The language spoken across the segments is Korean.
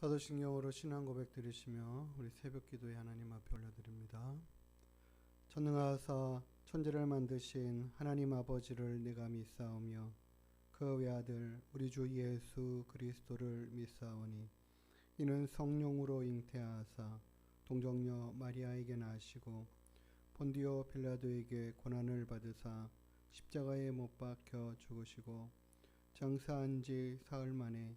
사도신 경으로 신앙 고백 드리시며 우리 새벽 기도에 하나님 앞에 올려드립니다. 전능하사 천지를 만드신 하나님 아버지를 내가 믿사오며 그 외아들 우리 주 예수 그리스도를 믿사오니 이는 성령으로 잉태하사 동정녀 마리아에게 나시고 본디오 빌라도에게 고난을 받으사 십자가에 못 박혀 죽으시고 장사한 지 사흘 만에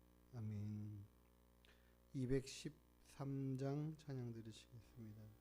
아멘. 213장 찬양 들으시겠습니다.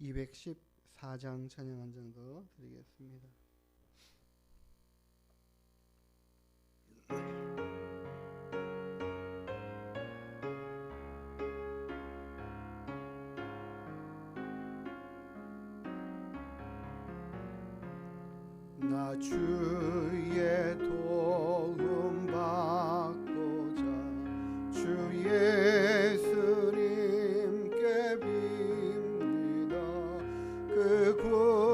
214장 찬양 한 장더 그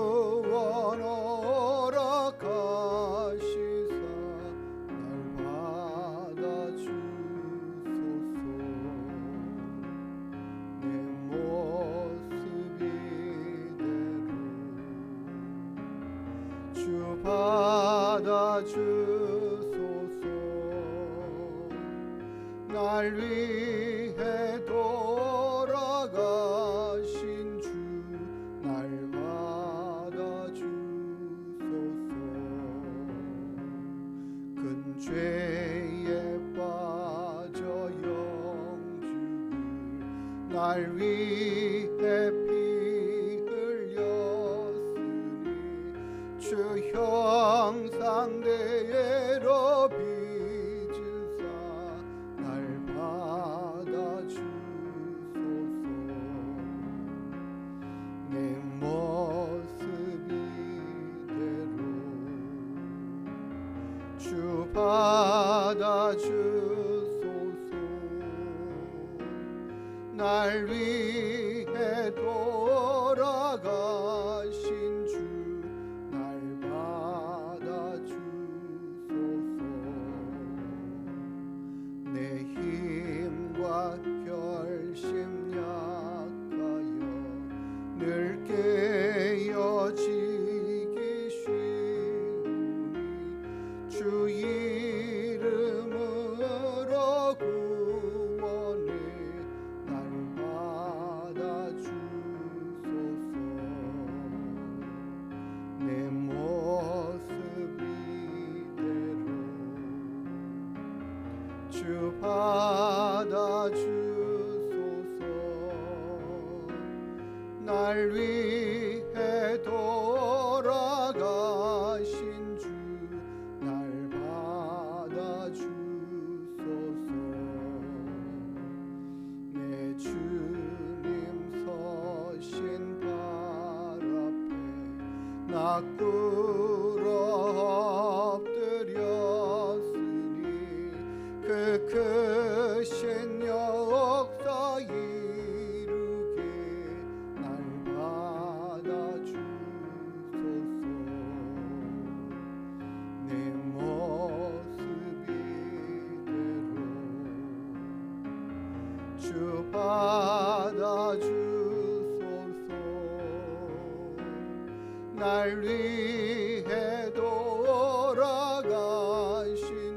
위해 돌아가신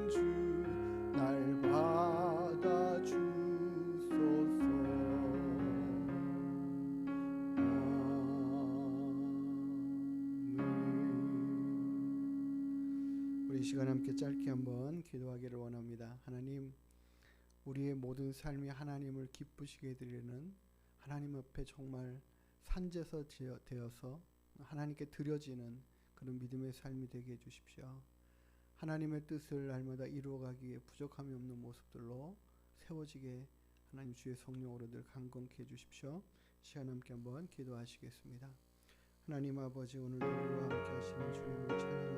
주 날 받아주소서. 우리 시간 함께 짧게 한번 기도하기를 원합니다. 하나님 우리의 모든 삶이 하나님을 기쁘시게 드리는 하나님 앞에 정말 산제서 되어서 하나님께 드려지는 그런 믿음의 삶이 되게 해주십시오. 하나님의 뜻을 날마다 이루어가기 위해 부족함이 없는 모습들로 세워지게 하나님 주의 성령으로 늘 강건케 해주십시오. 시간 함께 한번 기도하시겠습니다. 하나님 아버지 오늘도 우리와 함께 하시는 주님을 찬양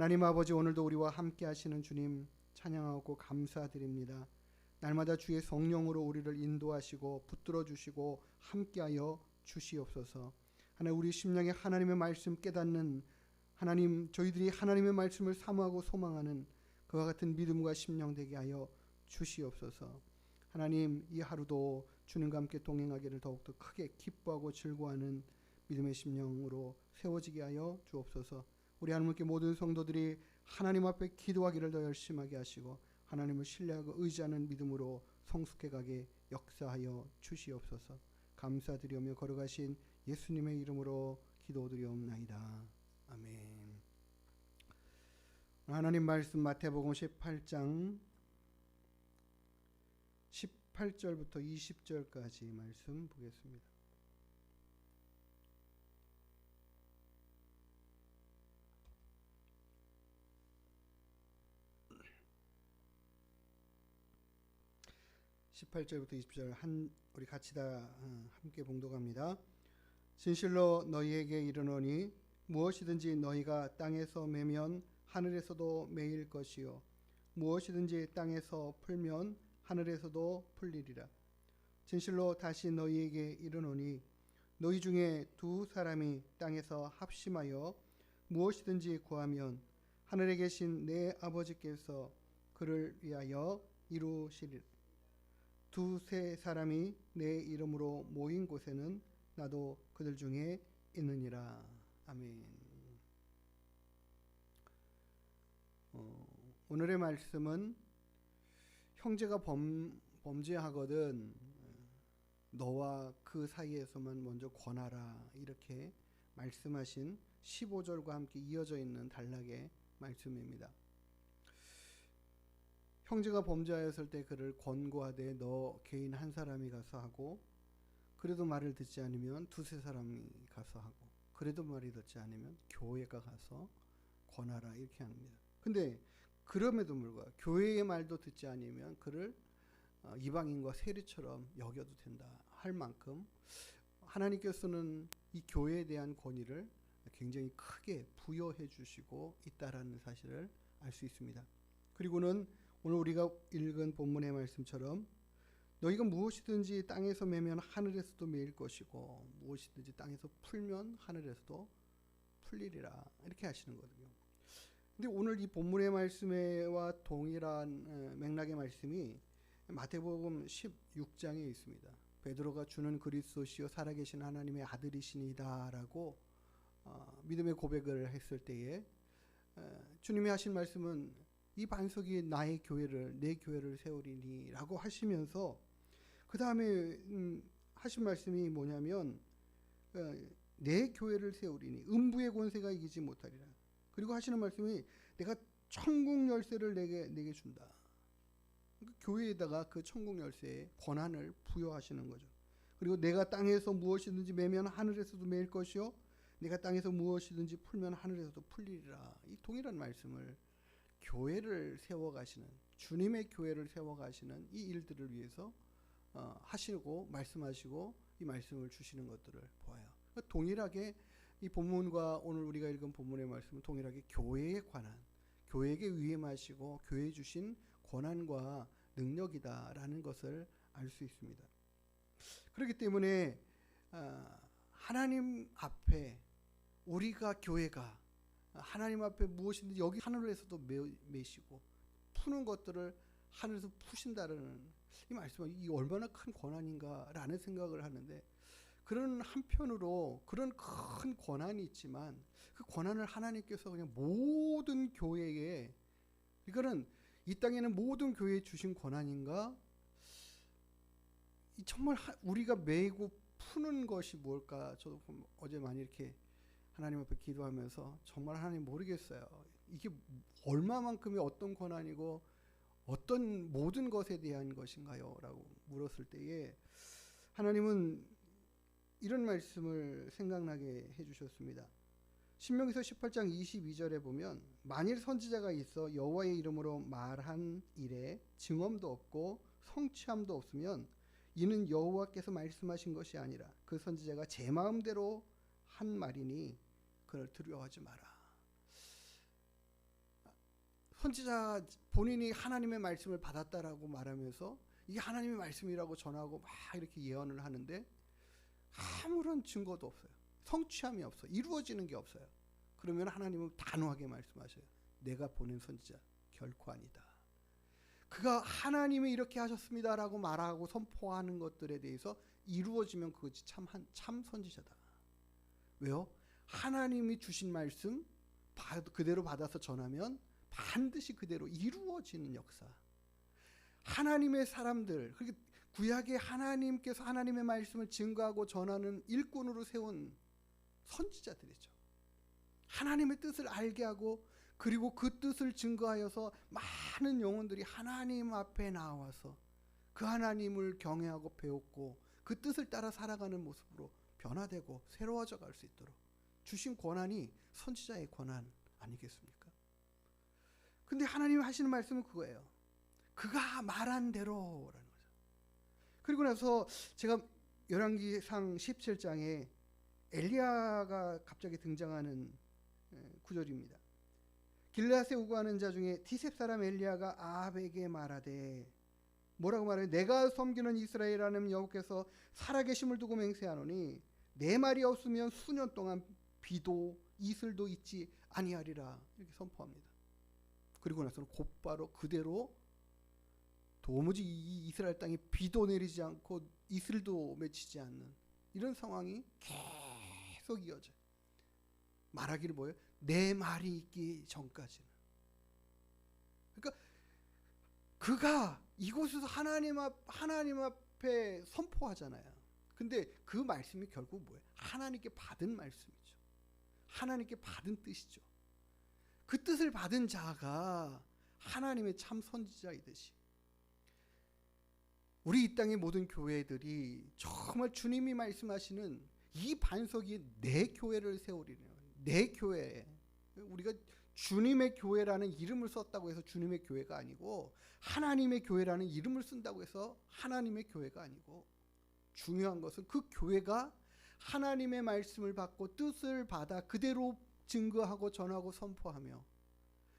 하나님 아버지 오늘도 우리와 함께 하시는 주님 찬양하고 감사드립니다. 날마다 주의 성령으로 우리를 인도하시고 붙들어 주시고 함께하여 주시옵소서. 하나 우리 심령에 하나님의 말씀 깨닫는 하나님 저희들이 하나님의 말씀을 사모하고 소망하는 그와 같은 믿음과 심령 되게 하여 주시옵소서. 하나님 이 하루도 주님과 함께 동행하기를 더욱더 크게 기뻐하고 즐거워하는 믿음의 심령으로 세워지게 하여 주옵소서. 우리 하나님께 모든 성도들이 하나님 앞에 기도하기를 더 열심하게 하시고 하나님을 신뢰하고 의지하는 믿음으로 성숙해 가게 역사하여 주시옵소서. 감사드리며 걸어가신 예수님의 이름으로 기도드리옵나이다. 아멘. 하나님 말씀 마태복음 18장 18절부터 20절까지 말씀 보겠습니다. (18절부터 20절) 한 우리 같이 다 어, 함께 봉독합니다. 진실로 너희에게 이르노니 무엇이든지 너희가 땅에서 매면 하늘에서도 매일 것이요 무엇이든지 땅에서 풀면 하늘에서도 풀리리라. 진실로 다시 너희에게 이르노니 너희 중에 두 사람이 땅에서 합심하여 무엇이든지 구하면 하늘에 계신 내 아버지께서 그를 위하여 이루시리라. 두세 사람이 내 이름으로 모인 곳에는 나도 그들 중에 있느니라. 아멘. 어, 오늘의 말씀은 형제가 범, 범죄하거든 너와 그 사이에서만 먼저 권하라 이렇게 말씀하신 15절과 함께 이어져 있는 단락의 말씀입니다. 형제가 범죄하였을 때 그를 권고하되 너 개인 한 사람이 가서 하고 그래도 말을 듣지 않으면 두세 사람이 가서 하고 그래도 말이 듣지 않으면 교회가 가서 권하라 이렇게 합니다. 근데 그럼에도 불구하고 교회의 말도 듣지 않으면 그를 어, 이방인과 세리처럼 여겨도 된다 할 만큼 하나님께서는 이 교회에 대한 권위를 굉장히 크게 부여해 주시고 있다라는 사실을 알 수 있습니다. 그리고는 오늘 우리가 읽은 본문의 말씀처럼 너희가 무엇이든지 땅에서 매면 하늘에서도 매일 것이고 무엇이든지 땅에서 풀면 하늘에서도 풀리리라 이렇게 하시는 거거든요. 근데 오늘 이 본문의 말씀과 동일한 맥락의 말씀이 마태복음 16장에 있습니다. 베드로가 주는 그리스도시요 살아계신 하나님의 아들이시니다라고 어, 믿음의 고백을 했을 때에 주님이 하신 말씀은 이 반석이 나의 교회를 내 교회를 세우리니라고 하시면서 그 다음에 음, 하신 말씀이 뭐냐면 어, 내 교회를 세우리니 음부의 권세가 이기지 못하리라. 그리고 하시는 말씀이 내가 천국 열쇠를 내게 내게 준다. 그러니까 교회에다가 그 천국 열쇠의 권한을 부여하시는 거죠. 그리고 내가 땅에서 무엇이든지 매면 하늘에서도 매일 것이요 내가 땅에서 무엇이든지 풀면 하늘에서도 풀리리라. 이 동일한 말씀을 교회를 세워가시는 주님의 교회를 세워가시는 이 일들을 위해서 어, 하시고 말씀하시고 이 말씀을 주시는 것들을 보아요. 그러니까 동일하게 이 본문과 오늘 우리가 읽은 본문의 말씀은 동일하게 교회에 관한 교회에게 위임하시고 교회 주신 권한과 능력이다라는 것을 알 수 있습니다. 그렇기 때문에 어, 하나님 앞에 우리가 교회가 하나님 앞에 무엇인지 여기 하늘에서도 매시고 푸는 것들을 하늘에서 푸신다는 이 말씀은 이 얼마나 큰 권한인가라는 생각을 하는데 그런 한편으로 그런 큰 권한이 있지만 그 권한을 하나님께서 그냥 모든 교회에 이거는 이 땅에는 모든 교회에 주신 권한인가? 정말 우리가 매고 푸는 것이 뭘까? 저도 어제 많이 이렇게 하나님 앞에 기도하면서 정말 하나님 모르겠어요. 이게 얼마만큼의 어떤 권한이고 어떤 모든 것에 대한 것인가요? 라고 물었을 때에 하나님은 이런 말씀을 생각나게 해주셨습니다. 신명기서 18장 22절에 보면 만일 선지자가 있어 여호와의 이름으로 말한 일에 증언도 없고 성취함도 없으면 이는 여호와께서 말씀하신 것이 아니라 그 선지자가 제 마음대로 한 말이니 그를 두려워하지 마라. 선지자 본인이 하나님의 말씀을 받았다라고 말하면서 이게 하나님의 말씀이라고 전하고 막 이렇게 예언을 하는데 아무런 증거도 없어요. 성취함이 없어. 이루어지는 게 없어요. 그러면 하나님은 단호하게 말씀하셔요. 내가 보낸 선지자 결코 아니다. 그가 하나님이 이렇게 하셨습니다라고 말하고 선포하는 것들에 대해서 이루어지면 그것이 참, 한, 참 선지자다. 왜요? 하나님이 주신 말씀 그대로 받아서 전하면 반드시 그대로 이루어지는 역사. 하나님의 사람들, 구약의 하나님께서 하나님의 말씀을 증거하고 전하는 일꾼으로 세운 선지자들이죠. 하나님의 뜻을 알게 하고 그리고 그 뜻을 증거하여서 많은 영혼들이 하나님 앞에 나와서 그 하나님을 경외하고 배웠고 그 뜻을 따라 살아가는 모습으로 변화되고 새로워져 갈 수 있도록 주신 권한이 선지자의 권한 아니겠습니까? 근데 하나님 하시는 말씀은 그거예요. 그가 말한 대로라는 거죠. 그리고 나서 제가 열왕기상 17장에 엘리야가 갑자기 등장하는 구절입니다. 길라세 우고하는 자 중에 디셉 사람 엘리야가 아합에게 말하되 뭐라고 말해요? 내가 섬기는 이스라엘 하나님 여호께서 살아계심을 두고 맹세하노니 내 말이 없으면 수년 동안 비도 이슬도 있지 아니하리라 이렇게 선포합니다. 그리고 나서는 곧바로 그대로 도무지 이 이스라엘 땅에 비도 내리지 않고 이슬도 맺히지 않는 이런 상황이 계속 이어져요. 말하기를 뭐예요? 내 말이 있기 전까지는. 그러니까 그가 이곳에서 하나님 앞 하나님 앞에 선포하잖아요. 근데 그 말씀이 결국 뭐예요? 하나님께 받은 말씀이죠. 하나님께 받은 뜻이죠. 그 뜻을 받은 자가 하나님의 참 선지자이듯이 우리 이 땅의 모든 교회들이 정말 주님이 말씀하시는 이 반석이 내 교회를 세우리라. 내 교회. 우리가 주님의 교회라는 이름을 썼다고 해서 주님의 교회가 아니고 하나님의 교회라는 이름을 쓴다고 해서 하나님의 교회가 아니고 중요한 것은 그 교회가 하나님의 말씀을 받고 뜻을 받아 그대로 증거하고 전하고 선포하며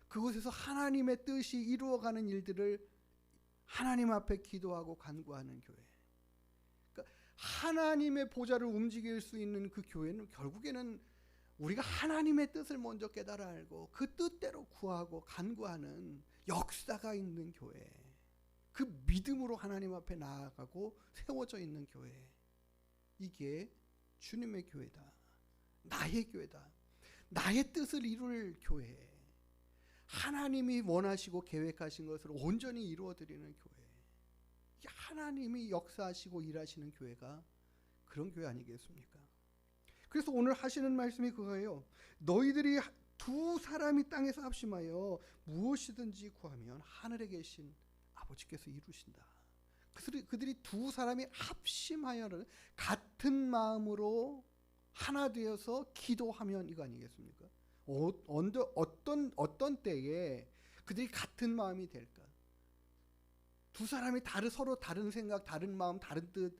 그곳에서 하나님의 뜻이 이루어가는 일들을 하나님 앞에 기도하고 간구하는 교회. 그러니까 하나님의 보좌를 움직일 수 있는 그 교회는 결국에는 우리가 하나님의 뜻을 먼저 깨달아 알고 그 뜻대로 구하고 간구하는 역사가 있는 교회. 그 믿음으로 하나님 앞에 나아가고 세워져 있는 교회. 이게 주님의 교회다. 나의 교회다. 나의 뜻을 이룰 교회. 하나님이 원하시고 계획하신 것을 온전히 이루어 드리는 교회. 하나님이 역사하시고 일하시는 교회가 그런 교회 아니겠습니까? 그래서 오늘 하시는 말씀이 그거예요. 너희들이 두 사람이 땅에서 합심하여 무엇이든지 구하면 하늘에 계신 아버지께서 이루신다. 그들이, 그들이 두 사람이 합심하여는 같은 마음으로 하나 되어서 기도하면 이거 아니겠습니까? 어, 어떤 어떤 때에 그들이 같은 마음이 될까? 두 사람이 다른 서로 다른 생각, 다른 마음, 다른 뜻,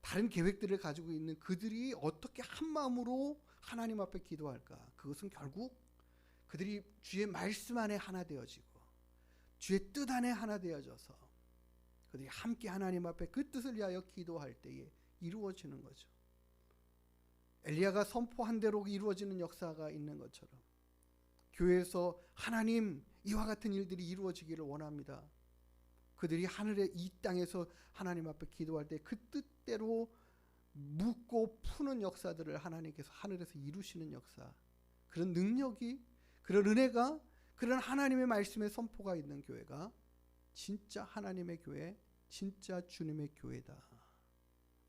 다른 계획들을 가지고 있는 그들이 어떻게 한 마음으로 하나님 앞에 기도할까? 그것은 결국 그들이 주의 말씀 안에 하나 되어지고 주의 뜻 안에 하나 되어져서 그들이 함께 하나님 앞에 그 뜻을 위하여 기도할 때에 이루어지는 거죠. 엘리야가 선포한 대로 이루어지는 역사가 있는 것처럼 교회에서 하나님 이와 같은 일들이 이루어지기를 원합니다. 그들이 하늘의 이 땅에서 하나님 앞에 기도할 때 그 뜻대로 묻고 푸는 역사들을 하나님께서 하늘에서 이루시는 역사. 그런 능력이 그런 은혜가 그런 하나님의 말씀의 선포가 있는 교회가 진짜 하나님의 교회, 진짜 주님의 교회다.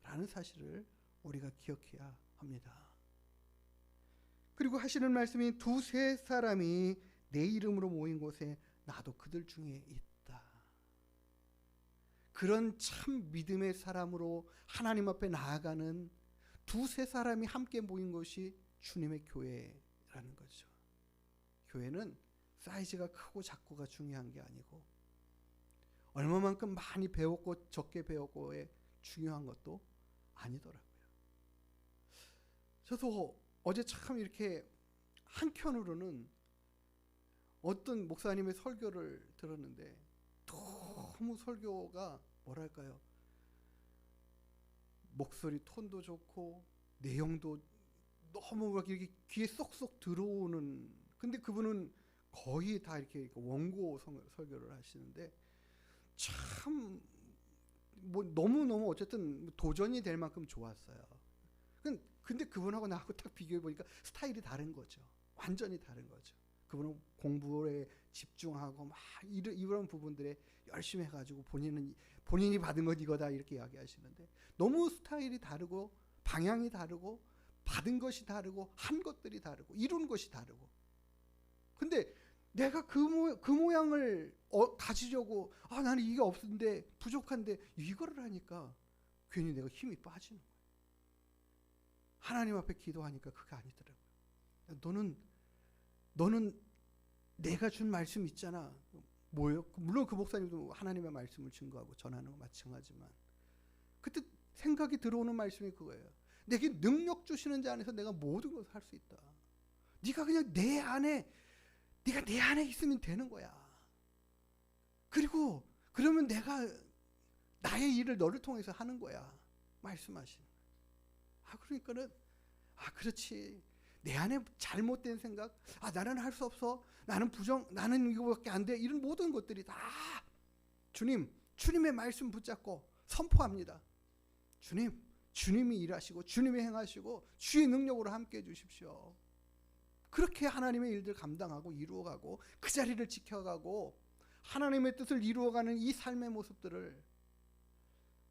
라는 사실을 우리가 기억해야 합니다. 그리고 하시는 말씀이 두세 사람이 내 이름으로 모인 곳에 나도 그들 중에 있다. 그런 참 믿음의 사람으로 하나님 앞에 나아가는 두세 사람이 함께 모인 것이 주님의 교회라는 거죠. 교회는 사이즈가 크고 작고가 중요한 게 아니고 얼마만큼 많이 배웠고 적게 배웠고에 중요한 것도 아니더라고요. 저도 어제 참 이렇게 한켠으로는 어떤 목사님의 설교를 들었는데 너무 설교가 뭐랄까요? 목소리 톤도 좋고 내용도 너무 막 이렇게 귀에 쏙쏙 들어오는 근데 그분은 거의 다 이렇게 원고 성- 설교를 하시는데 참 뭐 너무 너무 어쨌든 도전이 될 만큼 좋았어요. 근- 근데 그분하고 나하고 딱 비교해 보니까 스타일이 다른 거죠. 완전히 다른 거죠. 그분은 공부에 집중하고 막 이런, 이런 부분들에 열심히 해가지고 본인은 본인이 받은 건 이거다 이렇게 이야기하시는데 너무 스타일이 다르고 방향이 다르고 받은 것이 다르고 한 것들이 다르고 이룬 것이 다르고 근데 내가 그, 모, 그 모양을 어, 가지려고 아 나는 이게 없는데 부족한데 이거를 하니까 괜히 내가 힘이 빠지는 거예요. 하나님 앞에 기도하니까 그게 아니더라고요. 너는 너는 내가 준 말씀 있잖아. 뭐요? 물론 그 목사님도 하나님의 말씀을 증거하고 전하는 거 마찬가지만 그때 생각이 들어오는 말씀이 그거예요. 내게 능력 주시는 자 안에서 내가 모든 것을 할 수 있다. 네가 그냥 내 안에 네가 내 안에 있으면 되는 거야. 그리고 그러면 내가 나의 일을 너를 통해서 하는 거야. 거예요. 아 그러니까는 아 그렇지. 내 안에 잘못된 생각, 아 나는 할 수 없어, 나는 부정, 나는 이거밖에 안 돼, 이런 모든 것들이 다 주님, 주님의 말씀 붙잡고 선포합니다. 주님, 주님이 일하시고 주님이 행하시고 주의 능력으로 함께 해 주십시오. 그렇게 하나님의 일들 감당하고 이루어가고 그 자리를 지켜가고 하나님의 뜻을 이루어가는 이 삶의 모습들을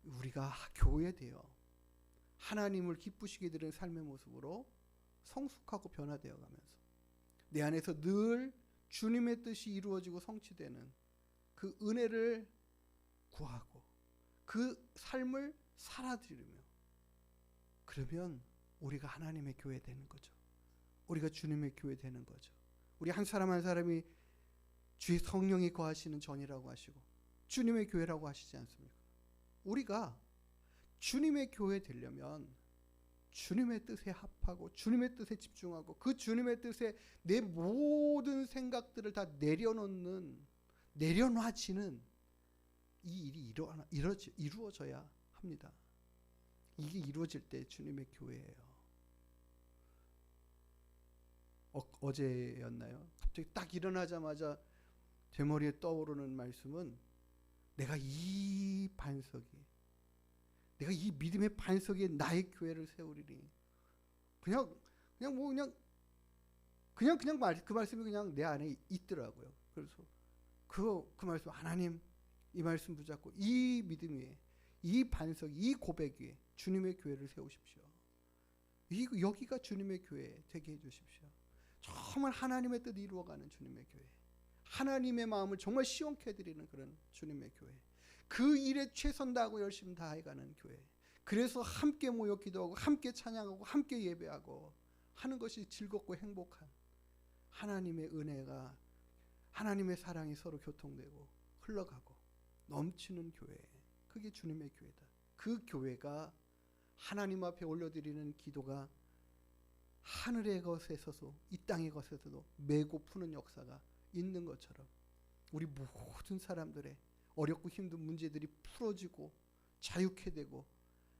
우리가 교회되어 하나님을 기쁘시게 드리는 삶의 모습으로 성숙하고 변화되어 가면서 내 안에서 늘 주님의 뜻이 이루어지고 성취되는 그 은혜를 구하고 그 삶을 살아드리며 그러면 우리가 하나님의 교회 되는 거죠. 우리가 주님의 교회 되는 거죠. 우리 한 사람 한 사람이 주의 성령이 거하시는 전이라고 하시고 주님의 교회라고 하시지 않습니까? 우리가 주님의 교회 되려면 주님의 뜻에 합하고 주님의 뜻에 집중하고 그 주님의 뜻에 내 모든 생각들을 다 내려놓는 내려놔지는 이 일이 이루어지, 이루어져야 합니다. 이게 이루어질 때 주님의 교회예요. 어, 제였나요 갑자기 딱 일어나자마자 제 머리에 떠오르는 말씀은 내가 이 반석이 내가 이 믿음의 반석에 나의 교회를 세우리니 그냥 그냥 뭐 그냥 그냥 그냥 말, 그 말씀이 그냥 내 안에 있더라고요. 그래서 그 그 말씀 하나님 이 말씀 붙잡고 이 믿음 위에 이 반석 이 고백 위에 주님의 교회를 세우십시오. 이 여기가 주님의 교회 되게 해 주십시오. 정말 하나님의 뜻 이루어가는 주님의 교회. 하나님의 마음을 정말 시원케 해드리는 그런 주님의 교회. 그 일에 최선 다하고 열심히 다해가는 교회. 그래서 함께 모여 기도하고 함께 찬양하고 함께 예배하고 하는 것이 즐겁고 행복한 하나님의 은혜가 하나님의 사랑이 서로 교통되고 흘러가고 넘치는 교회. 그게 주님의 교회다. 그 교회가 하나님 앞에 올려드리는 기도가 하늘의 것에 서서 이 땅의 것에서도 메고 푸는 역사가 있는 것처럼 우리 모든 사람들의 어렵고 힘든 문제들이 풀어지고 자유케 되고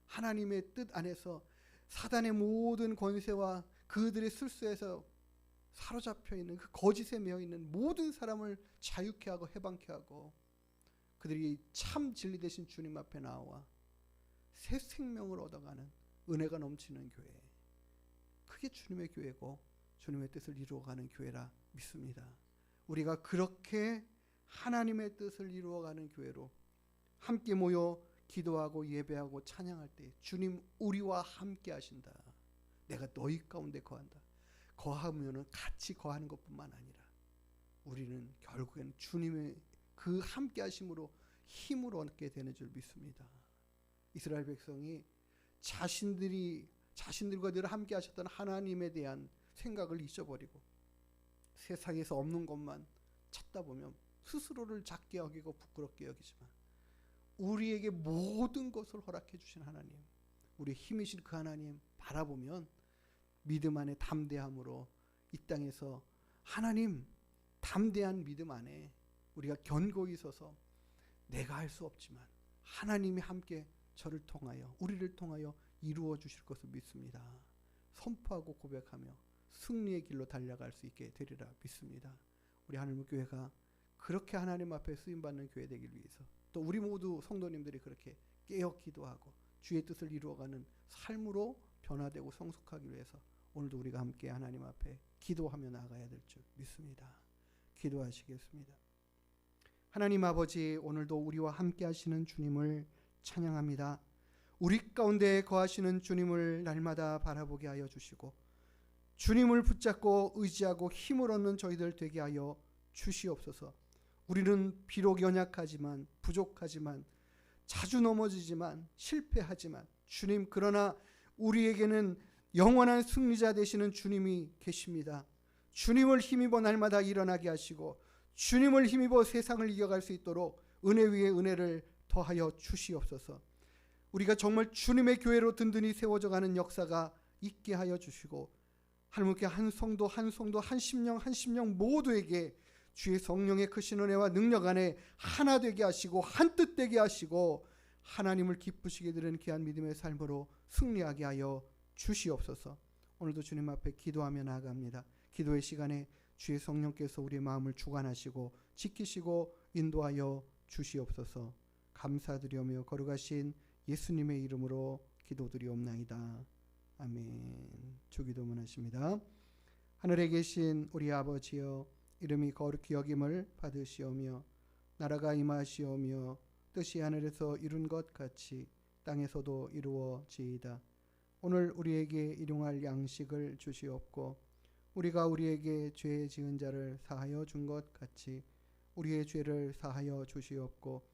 하나님의 뜻 안에서 사단의 모든 권세와 그들의 술수에서 사로잡혀 있는 그 거짓에 매여 있는 모든 사람을 자유케 하고 해방케 하고 그들이 참 진리 되신 주님 앞에 나와 새 생명을 얻어가는 은혜가 넘치는 교회. 그게 주님의 교회고 주님의 뜻을 이루어가는 교회라 믿습니다. 우리가 그렇게 하나님의 뜻을 이루어가는 교회로 함께 모여 기도하고 예배하고 찬양할 때 주님 우리와 함께 하신다. 내가 너희 가운데 거한다. 거하면은 같이 거하는 것뿐만 아니라 우리는 결국엔 주님의 그 함께 하심으로 힘을 얻게 되는 줄 믿습니다. 이스라엘 백성이 자신들이 자신들과 늘 함께 하셨던 하나님에 대한 생각을 잊어버리고 세상에서 없는 것만 찾다 보면 스스로를 작게 여기고 부끄럽게 여기지만 우리에게 모든 것을 허락해 주신 하나님, 우리 힘이신 그 하나님 바라보면 믿음 안에 담대함으로 이 땅에서 하나님 담대한 믿음 안에 우리가 견고히 서서 내가 할 수 없지만 하나님이 함께 저를 통하여 우리를 통하여 이루어 주실 것을 믿습니다. 선포하고 고백하며 승리의 길로 달려갈 수 있게 되리라 믿습니다. 우리 하늘무 교회가 그렇게 하나님 앞에 쓰임 받는 교회 되길 위해서 또 우리 모두 성도님들이 그렇게 깨어 기도하고 주의 뜻을 이루어가는 삶으로 변화되고 성숙하기 위해서 오늘도 우리가 함께 하나님 앞에 기도하며 나아가야 될 줄 믿습니다. 기도하시겠습니다. 하나님 아버지 오늘도 우리와 함께 하시는 주님을 찬양합니다. 우리 가운데 거하시는 주님을 날마다 바라보게 하여 주시고 주님을 붙잡고 의지하고 힘을 얻는 저희들 되게 하여 주시옵소서. 우리는 비록 연약하지만 부족하지만 자주 넘어지지만 실패하지만 주님 그러나 우리에게는 영원한 승리자 되시는 주님이 계십니다. 주님을 힘입어 날마다 일어나게 하시고 주님을 힘입어 세상을 이겨갈 수 있도록 은혜 위에 은혜를 더하여 주시옵소서. 우리가 정말 주님의 교회로 든든히 세워져 가는 역사가 있게 하여 주시고 하나님께 한 성도 한 성도 한 심령 한 심령 모두에게 주의 성령의 크신 은혜와 능력 안에 하나 되게 하시고 한 뜻 되게 하시고 하나님을 기쁘시게 되는 귀한 믿음의 삶으로 승리하게 하여 주시옵소서. 오늘도 주님 앞에 기도하며 나아갑니다. 기도의 시간에 주의 성령께서 우리의 마음을 주관하시고 지키시고 인도하여 주시옵소서. 감사드리오며 거룩하신 예수님의 이름으로 기도드리옵나이다. 아멘. 주기도문 하십니다. 하늘에 계신 우리 아버지여 이름이 거룩히 여김을 받으시오며 나라가 임하시오며 뜻이 하늘에서 이룬 것 같이 땅에서도 이루어지이다. 오늘 우리에게 일용할 양식을 주시옵고 우리가 우리에게 죄 지은 자를 사하여 준 것 같이 우리의 죄를 사하여 주시옵고